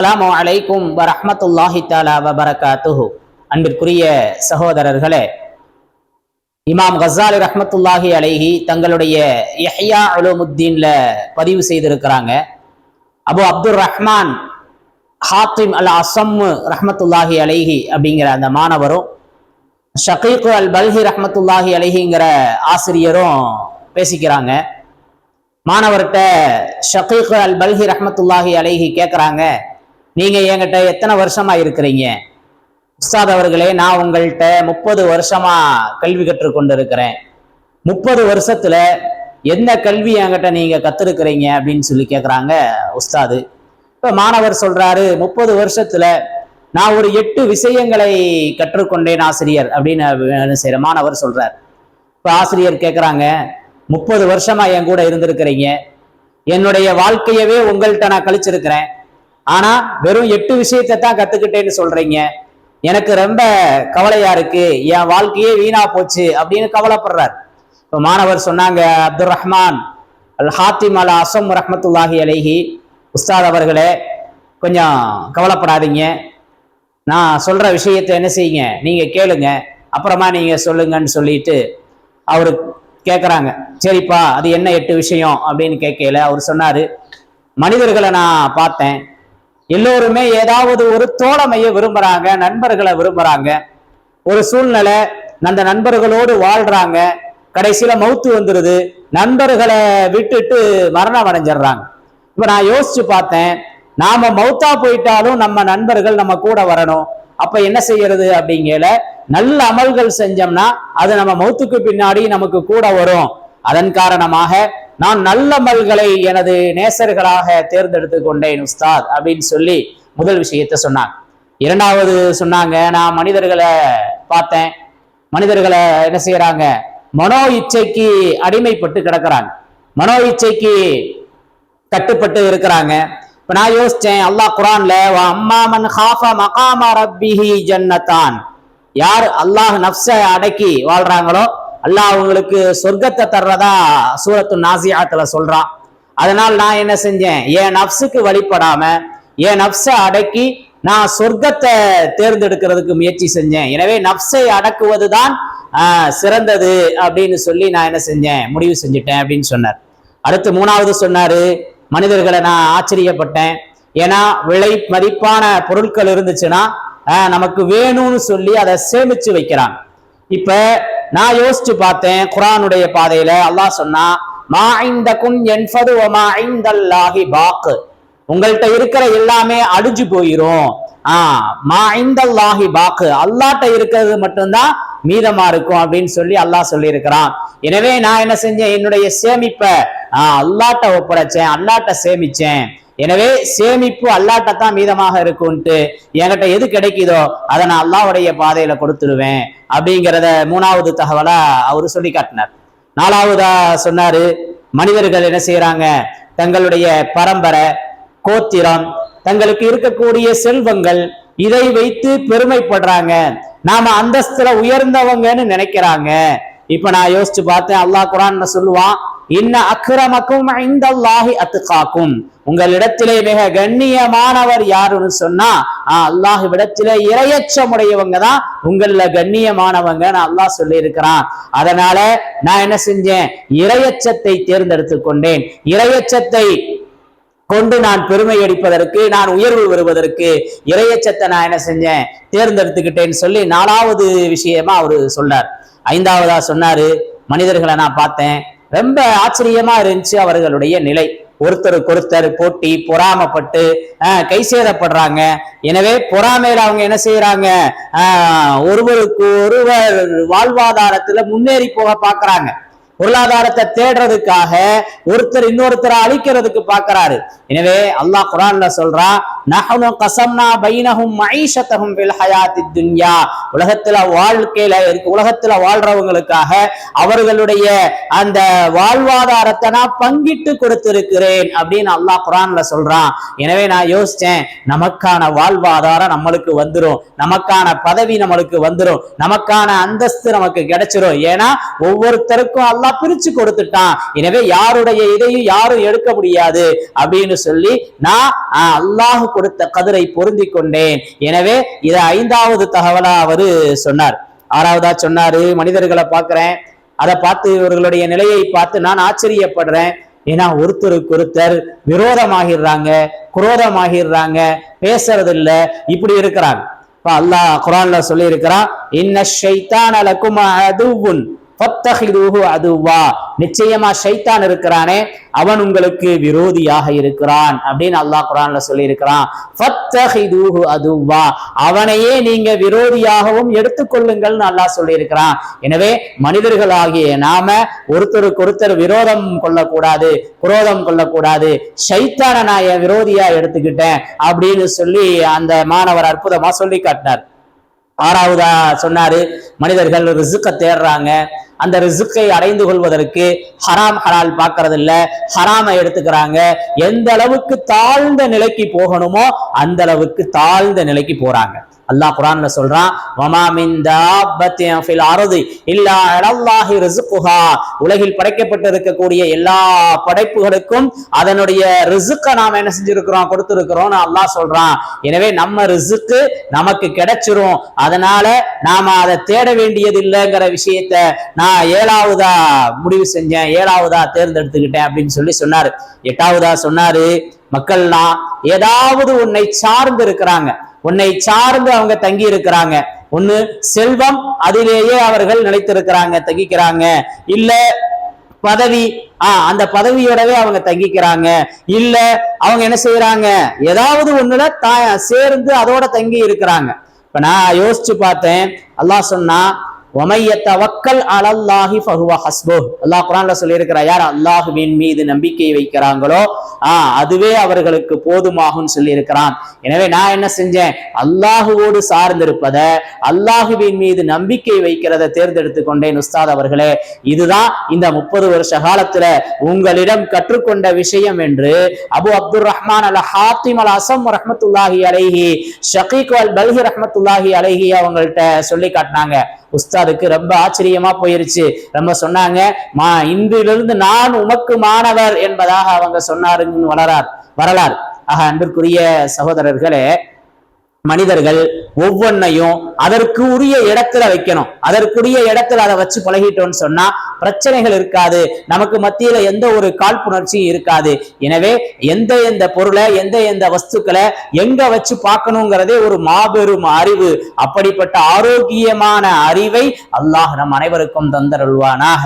அலாம் அலைக்கும் வரஹ்மத்துல்லாஹி தாலா வபரகாத்துஹு. அன்பிற்குரிய சகோதரர்களே இமாம் கசாலி ரஹமத்துல்லாஹி அலைஹி தங்களுடைய யஹ்யா உலூமுத்தீன்ல பதிவு செய்திருக்கிறாங்க. அபு அப்துல் ரஹ்மான் ஹாத்திம் அல் அசம்மு ரஹமத்துல்லாஹி அலைஹி அப்படிங்கிற அந்த மாணவரும் ஷகீக் அல் பல்ஹி ரஹமத்துல்லாஹி அலைஹிங்கிற ஆசிரியரும் பேசிக்கிறாங்க. மாணவர்கிட்ட ஷகீக் அல் பல்ஹி ரஹமத்துல்லாஹி அலைஹி கேட்குறாங்க நீங்க என்கிட்ட எத்தனை வருஷமா இருக்கிறீங்க? உஸ்தாத் அவர்களே நான் உங்கள்கிட்ட முப்பது வருஷமா கல்வி கற்றுக்கொண்டு இருக்கிறேன் முப்பது வருஷத்துல என்ன கல்வி என்கிட்ட நீங்க கத்திருக்கிறீங்க அப்படின்னு சொல்லி கேட்குறாங்க உஸ்தாது. இப்ப மாணவர் சொல்றாரு முப்பது வருஷத்துல நான் ஒரு எட்டு விஷயங்களை கற்றுக்கொண்டேன் ஆசிரியர் அப்படின்னு செய்யற மாணவர் சொல்றார். இப்ப ஆசிரியர் கேட்குறாங்க முப்பது வருஷமா என் கூட இருந்திருக்கிறீங்க. என்னுடைய வாழ்க்கையவே உங்கள்கிட்ட நான் கழிச்சிருக்கிறேன். ஆனா வெறும் எட்டு விஷயத்தை தான் கத்துக்கிட்டேன்னு சொல்றீங்க. எனக்கு ரொம்ப கவலையா இருக்கு. என் வாழ்க்கையே வீணா போச்சு அப்படின்னு கவலைப்படுறார். இப்போ மாணவர் சொன்னாங்க அப்துல் ரஹ்மான் அல் ஹாத்திம் அல் அசம் ரஹமத்துல்லாஹி அலைஹி. உஸ்தாத் அவர்களே கொஞ்சம் கவலைப்படாதீங்க. நான் சொல்ற விஷயத்தை என்ன செய்யுங்க? நீங்க கேளுங்க. அப்புறமா நீங்க சொல்லுங்கன்னு சொல்லிட்டு அவரு கேட்குறாங்க சரிப்பா அது என்ன எட்டு விஷயம் அப்படின்னு கேட்கல அவர் சொன்னார். மனிதர்களை நான் பார்த்தேன். எல்லோருமே ஏதாவது ஒரு தோழமையை விரும்புறாங்க நண்பர்களை விரும்புறாங்க. ஒரு சூழ்நிலை அந்த நண்பர்களோடு வாழ்றாங்க. கடைசியில மௌத்து வந்துடுது நண்பர்களை விட்டுட்டு மரணம் அடைஞ்சிடுறாங்க. இப்ப நான் யோசிச்சு பார்த்தேன். நாம மௌத்தா போயிட்டாலும் நம்ம நண்பர்கள் நம்ம கூட வரணும். அப்ப என்ன செய்யறது அப்படிங்கல நல்ல அமல்கள் செஞ்சோம்னா அது நம்ம மௌத்துக்கு பின்னாடி நமக்கு கூட வரும். அதன் காரணமாக நான் நல்ல மல்களை எனது நேசர்களாக தேர்ந்தெடுத்து கொண்டேன் உஸ்தாத் அப்படின்னு சொல்லி முதல் விஷயத்த சொன்னாங்க. இரண்டாவது சொன்னாங்க நான் மனிதர்களை பார்த்தேன். மனிதர்களை என்ன செய்யறாங்க? மனோ இச்சைக்கு அடிமைப்பட்டு கிடக்கிறாங்க. மனோ இச்சைக்கு கட்டுப்பட்டு இருக்கிறாங்க. இப்ப நான் யோசிச்சேன் அல்லாஹ் குரான்ல அம்மா மன் ஹாஃபா மகாமா ரப்பிஹி ஜன்னத்தான். யார் அல்லாஹ் நப்ச அடக்கி வாழ்றாங்களோ அல்லாஹ் அவங்களுக்கு சொர்க்கத்தை தர்றதா சூரத்து நாசியாத்துல சொல்றான். அதனால் நான் என்ன செஞ்சேன்? என் நப்சுக்கு வழிபடாம என் நப்சை அடக்கி நான் சொர்க்கத்தை தேர்ந்தெடுக்கிறதுக்கு முயற்சி செஞ்சேன். எனவே நப்சை அடக்குவதுதான் சிறந்தது அப்படின்னு சொல்லி நான் என்ன செஞ்சேன்? முடிவு செஞ்சுட்டேன் அப்படின்னு சொன்னார். அடுத்து மூணாவது சொன்னாரு மனிதர்களை நான் ஆச்சரியப்பட்டேன். ஏன்னா விலை மதிப்பான பொருட்கள் இருந்துச்சுன்னா நமக்கு வேணும்னு சொல்லி அதை சேமிச்சு வைக்கிறான் இப்ப நான் யோசிச்சு பார்த்தேன் குரானுடைய பாதையில அல்லாஹ் சொன்னா மா ஐந்த குன் என்பது மா ஐந்தல்லாஹி பாக்கு. உங்கள்கிட்ட இருக்கிற எல்லாமே அழிஞ்சு போயிரும். ஆஹ் மா ஐந்தல்லாஹி பாக்கு. அல்லாட்ட இருக்கிறது மட்டும்தான் மீதமா இருக்கும் அப்படின்னு சொல்லி அல்லாஹ் சொல்லியிருக்கிறான். எனவே நான் என்ன செஞ்சேன்? என்னுடைய சேமிப்பை ஆஹ் அல்லாட்ட ஒப்படைச்சேன் அல்லாட்ட சேமிச்சேன். எனவே சேமிப்பு அல்லாட்ட தான் மீதமாக இருக்கும்ட்டு என்கிட்ட எது கிடைக்குதோ அதை நான் அல்லாவுடைய பாதையில கொடுத்துருவேன் அப்படிங்கிறத மூணாவது தகவலா அவரு சொல்லி காட்டினார். நாலாவதா சொன்னாரு மனிதர்கள் என்ன செய்யறாங்க தங்களுடைய பரம்பரை கோத்திரம் தங்களுக்கு இருக்கக்கூடிய செல்வங்கள் இதை வைத்து பெருமைப்படுறாங்க. நாம அந்தஸ்துல உயர்ந்தவங்கன்னு நினைக்கிறாங்க. இப்ப நான் யோசிச்சு பார்த்தேன் அல்லாஹ் குரான் சொல்லுவான் இன்ன அக்கிரமக்கும் ஐந்தல்லாஹி அத்துக்காக்கும் உங்களிடத்திலே மிக கண்ணியமானவர் யாருன்னு சொன்னா அல்லாஹ் விடத்திலே இரையச்சமுடையவங்க தான். உங்கள கண்ணியமானவங்க அல்லாஹ் சொல்லி இருக்கிறான் அதனால நான் என்ன செஞ்சேன்? இரையச்சத்தை தேர்ந்தெடுத்து கொண்டேன். இரையச்சத்தை கொண்டு நான் பெருமை அடிப்பதற்கு நான் உயர்வு வருவதற்கு இரையச்சத்தை நான் என்ன செஞ்சேன்? தேர்ந்தெடுத்துக்கிட்டேன்னு சொல்லி நாலாவது விஷயமா அவரு சொன்னார். ஐந்தாவதா சொன்னாரு மனிதர்களை நான் பார்த்தேன். ரொம்ப ஆச்சரியமா இருந்துச்சு அவர்களுடைய நிலை. ஒருத்தருக்கு ஒருத்தர் போட்டி பொறாமப்பட்டு கை சேதப்படுறாங்க. எனவே பொறாமையில அவங்க என்ன செய்யறாங்க ஒருவருக்கு ஒருவர் வாழ்வாதாரத்துல முன்னேறி போக பாக்குறாங்க. பொருளாதாரத்தை தேடுறதுக்காக ஒருத்தர் இன்னொருத்தரை அழிக்கிறதுக்கு பாக்குறாரு. எனவே அல்லாஹ் குரான்ல சொல்றான் நஹனு கசம்னா பைனஹும் மைஷத்தஹும் ஃபில் ஹயாத்தி துன்யா. உலகத்துல வாழ்க்கையில இருக்கு உலகத்துல வாழ்றவங்களுக்காக அவர்களுடைய அந்த வாழ்வாதாரத்தை நான் பங்கிட்டு கொடுத்திருக்கிறேன் அப்படின்னு அல்லாஹ் குரான்ல சொல்றான். எனவே நான் யோசிச்சேன் நமக்கான வாழ்வாதாரம் நம்மளுக்கு வந்துடும் நமக்கான பதவி நம்மளுக்கு வந்துடும் நமக்கான அந்தஸ்து நமக்கு கிடைச்சிரும். ஏன்னா ஒவ்வொருத்தருக்கும் அல்லாஹ் பிரிச்சு கொடுத்துட்டான். எனவே யாருடைய இதையும் யாரும் எடுக்க முடியாது அப்படின்னு சொல்லி நான் அல்லாஹ் கொடுத்த கதிரை பொருந்தி கொண்டேன். எனவே இதை ஐந்தாவது தகவலா அவரு சொன்னார். ஆறாவதா சொன்னாரு மனிதர்களை பார்க்கிறேன். அதை பார்த்து இவர்களுடைய நிலையை பார்த்து நான் ஆச்சரியப்படுறேன். ஏன்னா ஒருத்தருக்கு ஒருத்தர் விரோதமாகிடுறாங்க குரோதமாகிடுறாங்க பேசுறது இல்ல இப்படி இருக்கிறாங்க. இப்ப அல்லாஹ் குரான்ல சொல்லி இருக்கிறான் இன்ன ஷைத்தான் லக்கும் அதுவுன். அதுவா. நிச்சயமா ஷைத்தான் இருக்கிறானே அவன் உங்களுக்கு விரோதியாக இருக்கிறான் அப்படின்னு அல்லாஹ் குரான்ல சொல்லி இருக்கிறான் அதுவா. அவனையே நீங்க விரோதியாகவும் எடுத்துக்கொள்ளுங்கள்னு அல்லாஹ் சொல்லி இருக்கிறான் எனவே மனிதர்களாகிய நாம ஒருத்தருக்கு ஒருத்தர் விரோதம் கொள்ளக்கூடாது குரோதம் கொள்ளக்கூடாது. ஷைத்தான நான் என் விரோதியா எடுத்துக்கிட்டேன் அப்படின்னு சொல்லி அந்த மாணவர் அற்புதமா சொல்லி காட்டினார். ஆறாவதா சொன்னாரு. மனிதர்கள் ரிசுக்கை தேடுறாங்க அந்த ரிசுக்கை அடைந்து கொள்வதற்கு ஹராம் ஹலால் பார்க்கறது இல்ல ஹராமை எடுத்துக்கிறாங்க. எந்த அளவுக்கு தாழ்ந்த நிலைக்கு போகணுமோ அந்த அளவுக்கு தாழ்ந்த நிலைக்கு போறாங்க. அல்லாஹ் குரான்ல சொல்றான் வமா மின் ஃபில் அருதி இல்லா அலல்லாஹி ரிஸ்குஹா. உலகில் படைக்கப்பட்டிருக்கக்கூடிய எல்லா படைப்புகளுக்கும் அதனுடைய ரிசுக்கை நாம் என்ன செஞ்சிருக்கிறோம் கொடுத்திருக்கிறோம்னு அல்லாஹ் சொல்றான். எனவே நம்ம ரிசுக்கு நமக்கு கிடைச்சிரும். அதனால நாம அதை தேட வேண்டியது இல்லைங்கிற விஷயத்த நான் ஏழாவதா முடிவு செஞ்சேன் ஏழாவதா தேர்ந்தெடுத்துக்கிட்டேன் அப்படின்னு சொல்லி சொன்னாரு. எட்டாவதா சொன்னாரு மக்கள்லாம் ஏதாவது உன்னை சார்ந்து இருக்கிறாங்க. உன்னை சார்ந்து அவங்க தங்கி இருக்கிறாங்க. ஒண்ணு செல்வம் அதிலேயே அவர்கள் நிலைத்திருக்கிறாங்க தங்கிக்கிறாங்க. இல்ல பதவி ஆஹ் அந்த பதவியோடவே அவங்க தங்கிக்கிறாங்க. இல்ல அவங்க என்ன செய்யறாங்க ஏதாவது ஒண்ணுல தா சேர்ந்து அதோட தங்கி இருக்கிறாங்க. இப்ப நான் யோசிச்சு பார்த்தேன். அல்லாஹ் சொன்னா ஒமையத்த வக்கல் அலல்லாஹி ஃபஹுவ ஹஸ்பு அல்லாஹ் குரான்ல சொல்லியிருக்கிறார் யார் அல்லாஹுவின் மீது நம்பிக்கை வைக்கிறாங்களோ ஆஹ் அதுவே அவர்களுக்கு போதுமாகும் சொல்லியிருக்கிறான். எனவே நான் என்ன செஞ்சேன்? அல்லாஹுவோடு சார்ந்திருப்பத அல்லாஹுவின் மீது நம்பிக்கை வைக்கிறத தேர்ந்தெடுத்து கொண்டேன் உஸ்தாத் அவர்களே. இதுதான் இந்த முப்பது வருஷ காலத்துல உங்களிடம் கற்றுக்கொண்ட விஷயம் என்று அபு அப்துல் ரஹ்மான் அல் ஹாத்திம் அல் அசம் ரஹ்மத்துல்லாஹி அலைஹி ஷகீக் அல் பல்ஹி ரஹமத்துல்லாஹி அலைஹி அவங்கள்ட்ட சொல்லி காட்டினாங்க. உஸ்தாதுக்கு ரொம்ப ஆச்சரியமா போயிருச்சு. ரொம்ப சொன்னாங்க மா இன்றிலிருந்து நான் உமக்கு மாணவர் என்பதாக அவங்க சொன்னாருன்னு வளரார் வரலாறு. ஆக அன்பிற்குரிய சகோதரர்களே மனிதர்கள் ஒவ்வொன்னையும் அதற்கு உரிய இடத்துல வைக்கணும். அதற்குரிய இடத்துல அதை வச்சு பழகிட்டோம்னு சொன்னா பிரச்சனைகள் இருக்காது. நமக்கு மத்தியில எந்த ஒரு காழ்ப்புணர்ச்சியும் இருக்காது. எனவே எந்த எந்த பொருளை எந்த எந்த வஸ்துக்களை எங்க வச்சு பார்க்கணுங்கிறதே ஒரு மாபெரும் அறிவு. அப்படிப்பட்ட ஆரோக்கியமான அறிவை அல்லாஹ் நம் அனைவருக்கும் தந்தருள்வானாக.